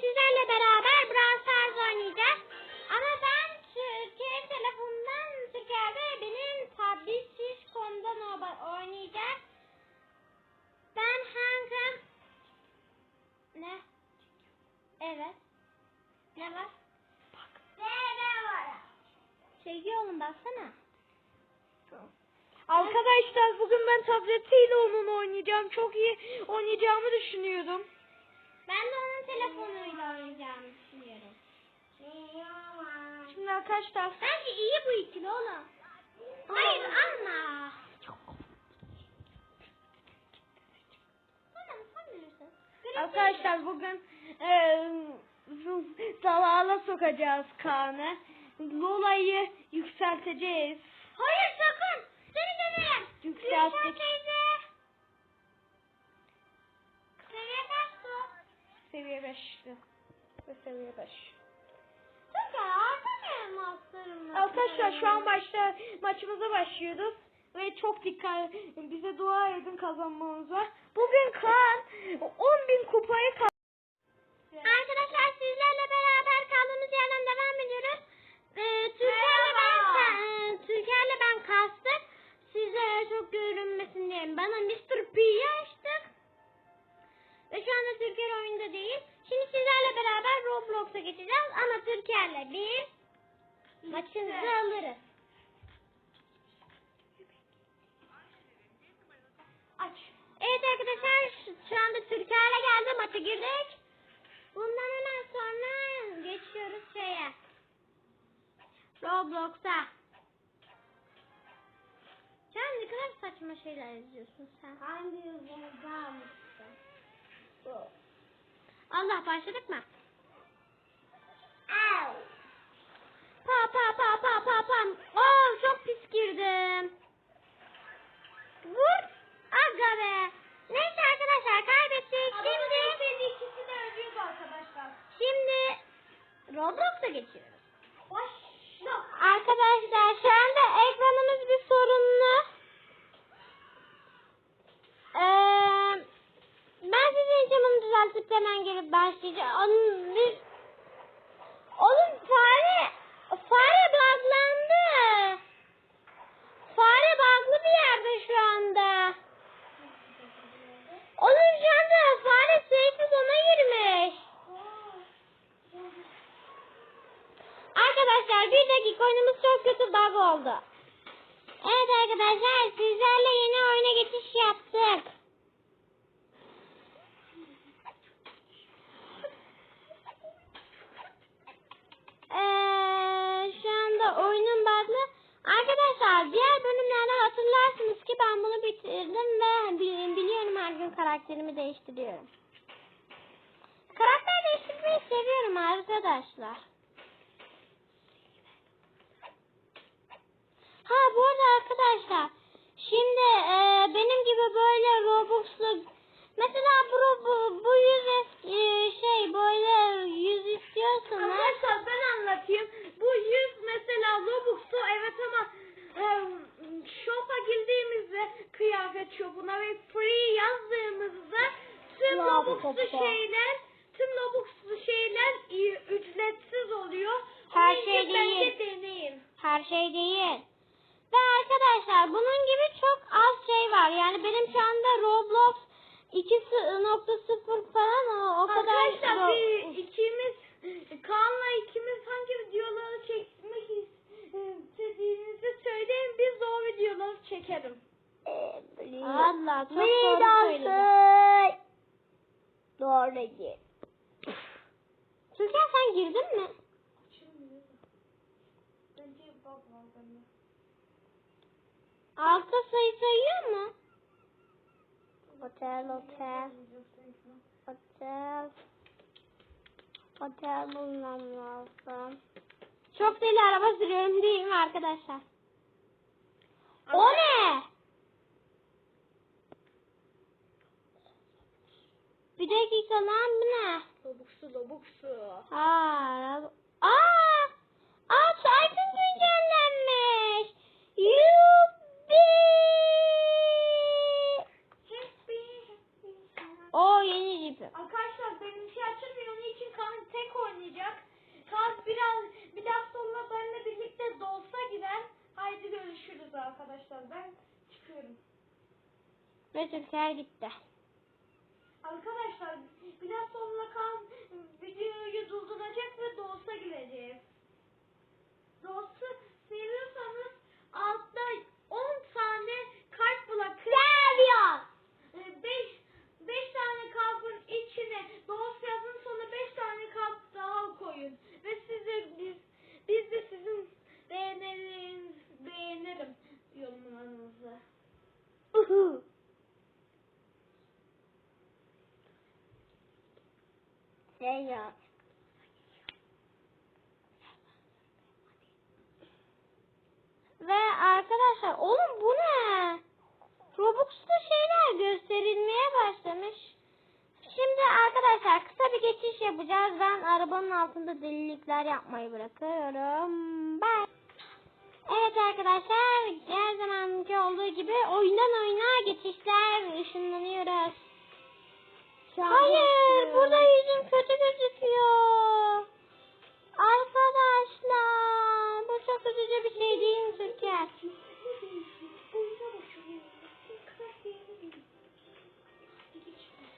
sizlerle beraber Brawl Stars oynayacağız. Ama ben Türkiye telefonundan Türkiye'de benim tabletsizcom'dan o- oynayacağız. Ben hangi... Ne? Evet. Ne var? Bak. Ne var? Sevgi oğlum baksana. Arkadaşlar bugün ben tabletiyle onun oynayacağım. Çok iyi oynayacağımı düşünüyorum. Ben de telefonuyla oynayacağımı düşünüyorum. Şimdi arkadaşlar Bence iyi bu ikili oğlum. Hayır bilirsin. arkadaşlar bugün eee Talala sokacağız Kaan'ı. Lola'yı yükselteceğiz. Hayır sakın. Seni dönerim. Yükselttik. Seviye 5 ve seviye 5. Çünkü artık elmaslarım var. Arkadaşlar şu an başta maçımıza başlıyoruz. Ve çok dikkat bize dua edin kazanmamıza. Bugün Kaan 10.000 kupayı maça girdik. Bundan hemen sonra geçiyoruz şeye. Roblox'a. Can ne kadar saçma şeyler izliyorsun sen. Hangi yılda Allah başladık mı? Au. Pa pa pa pa pa pa. Oo çok pis girdim. Vur. Aga be. Roblox'a geçiyoruz. Arkadaşlar şu anda ekranımız bir sorunlu. Ee, ben sizin için bunu düzeltip hemen gelip başlayacağım. Onun bir... Oğlum fare... Fare buglandı. Fare buglı bir yerde şu anda. Oğlum şu anda fare safe zona girmiş. Arkadaşlar bir dakika oyunumuz çok kötü bug oldu. Evet arkadaşlar sizlerle yeni oyuna geçiş yaptık. Şu anda oyunun bug'lı. Arkadaşlar diğer bölümlerde hatırlarsınız ki ben bunu bitirdim ve bi- biliyorum her gün karakterimi değiştiriyorum. Karakter değiştirmeyi seviyorum arkadaşlar. Ha bu arada arkadaşlar şimdi e, benim gibi böyle Robux'lu mesela bu, bu, bu yüz es- e, şey böyle yüz istiyorsanız Arkadaşlar ben anlatayım. Bu 100 mesela Robux'u evet ama em, shop'a girdiğimizde kıyafet shop'una ve free yazdığımızda çok şeyler tüm Robux'lu şeyler ücretsiz oluyor. Her Onun şey değil. her şey değil. Ve arkadaşlar bunun gibi çok az şey var. Yani benim şu anda Roblox 2.0 falan o, o kadar Arkadaşlar Ro- bir ikimiz Kaan'la ikimiz hangi videoları çekmek istediğinizi söyleyin biz de o videoları çekerim. Allah çok doğru söyledin. Doğru git. Türkan sen girdin mi? Altta sayı sayıyor mu? Otel, otel, otel, otel bulmam lazım. Çok deli araba sürüyorum değil mi arkadaşlar? O ne? Bir dakika lan bu ne? Lobuksu lobuksu. Ha, aa, aa Tyson güncellenmiş. Yuppi. O yeni Necip'im. Arkadaşlar benimki açılmıyor. Onun için Kaan tek oynayacak. Kaan biraz biraz sonra benimle birlikte dolsa gider. Haydi görüşürüz arkadaşlar. Ben çıkıyorum. Ve Türker gitti. Arkadaşlar biraz sonra Kaan videoyu durduracak ve Doğus'a gireceğiz. Doğus'u Seviyor. Ve arkadaşlar oğlum bu ne? Robux'ta şeyler gösterilmeye başlamış. Şimdi arkadaşlar kısa bir geçiş yapacağız. Ben arabanın altında delilikler yapmayı bırakıyorum. Bye. Evet arkadaşlar her zamanki olduğu gibi oyundan oyuna geçişler ışınlanıyoruz. Hayır burada yüzüm kötü gözüküyor. Arkadaşlar bu çok üzücü bir şey değil mi Türker?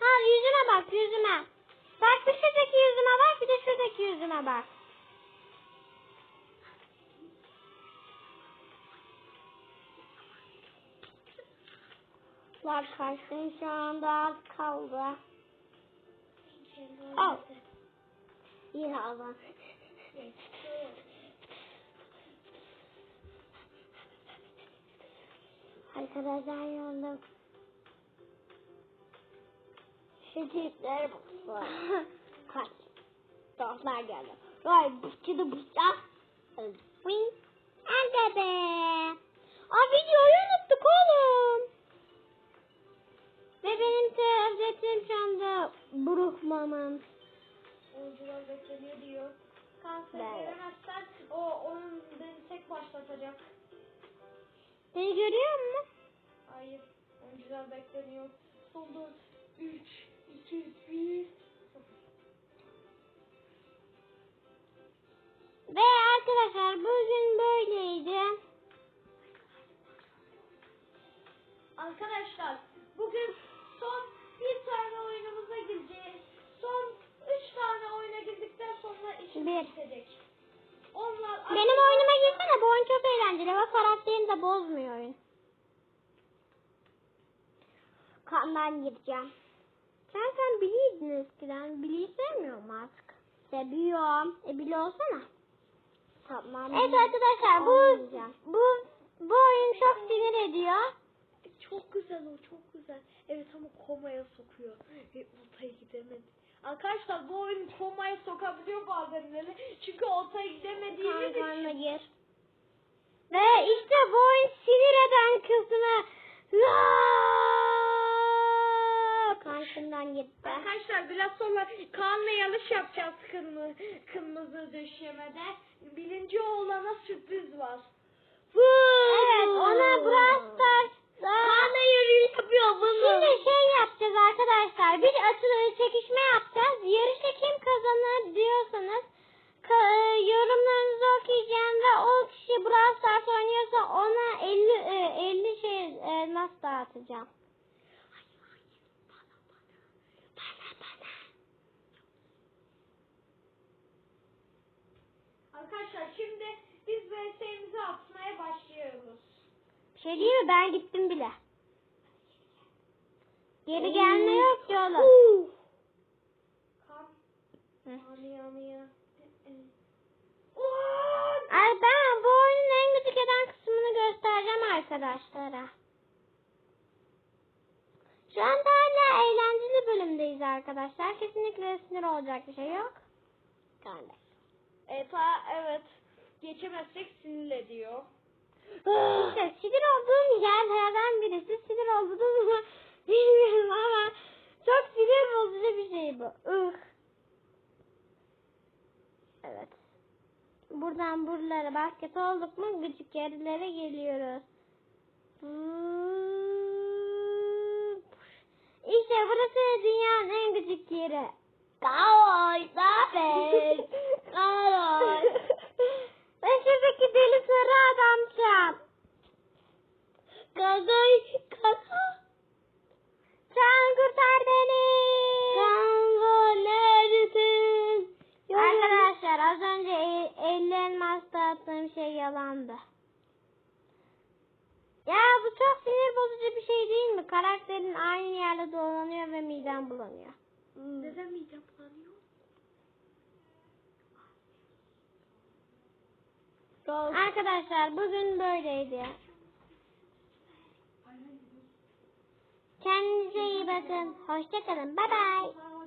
Ha yüzüme bak yüzüme. Bak bir şuradaki yüzüme bak bir de şuradaki yüzüme bak. Kaçtın şu anda az kaldı. Al. İyi hava. Arkadaşlar yandım. Şu tipler baksa. Kaç. Dostlar geldi. Vay bıçıdı bıçak. Wing. Beni görüyor musun? Hayır. Oyuncular bekleniyor. Son 4, 3, 2, 1. Ve arkadaşlar bugün böyleydi. Arkadaşlar bugün son bir tane oyunumuza gireceğiz. Son 3 tane oyuna girdikten sonra işimiz bitecek. Onlar Benim oyunuma girsene bu oyun çok eğlenceli ve karakterimi de bozmuyor oyun. Kandan gireceğim. Sen sen Billy'ydin eskiden. Billy'yi sevmiyor mu artık? Seviyorum. E Billy olsana. Tamam. Evet arkadaşlar bu bu bu oyun çok sinir ediyor. Çok güzel o çok güzel. Evet ama komaya sokuyor. Ve oltaya gidemedi. Arkadaşlar bu oyun komaya sokabiliyor bazenleri. Çünkü oltaya gidemediğimiz için. Kankanla gir. Ve işte bu oyun sinir eden kısmı. Kankından gitti. Arkadaşlar biraz sonra Kaan'la yarış yapacağız kırmızı, kırmızı döşemede. Birinci oğlana sürpriz var. Evet ona Brawl Stars'ta Kaan'la yarış yapıyor bunu. Şimdi şey yapacağız arkadaşlar. Bir atı çekişme yapacağız. Yarışta kim kazanır diyorsanız ka- yorumlarınızı okuyacağım ve o kişi Brawl Stars oynuyorsa ona 50 e, 50 şey e, nasıl dağıtacağım. Arkadaşlar şimdi biz VS'imizi atmaya başlıyoruz. Bir şey değil mi? Ben gittim bile. Geri gelme yok ki oğlum. Ay ben bu oyunun en gıcık eden kısmını göstereceğim arkadaşlara. Şu anda hala eğlenceli bölümdeyiz arkadaşlar. Kesinlikle sinir olacak bir şey yok. Evet, ha, evet. Geçemezsek sinir ediyor. İşte sinir olduğum yerlerden birisi sinir olduğunuz mu bilmiyorum ama çok sinir bozucu bir şey bu. Ih. Evet. Buradan buralara basket olduk mu gıcık yerlere geliyoruz. İşte burası dünyanın en küçük yeri. Kaoy, zafer. Kaoy. Ben şuradaki deli sarı adamcağım. Yerde dolanıyor ve midem bulanıyor. Neden midem bulanıyor? Arkadaşlar bugün böyleydi. Kendinize iyi bakın. Hoşçakalın. Bye bye.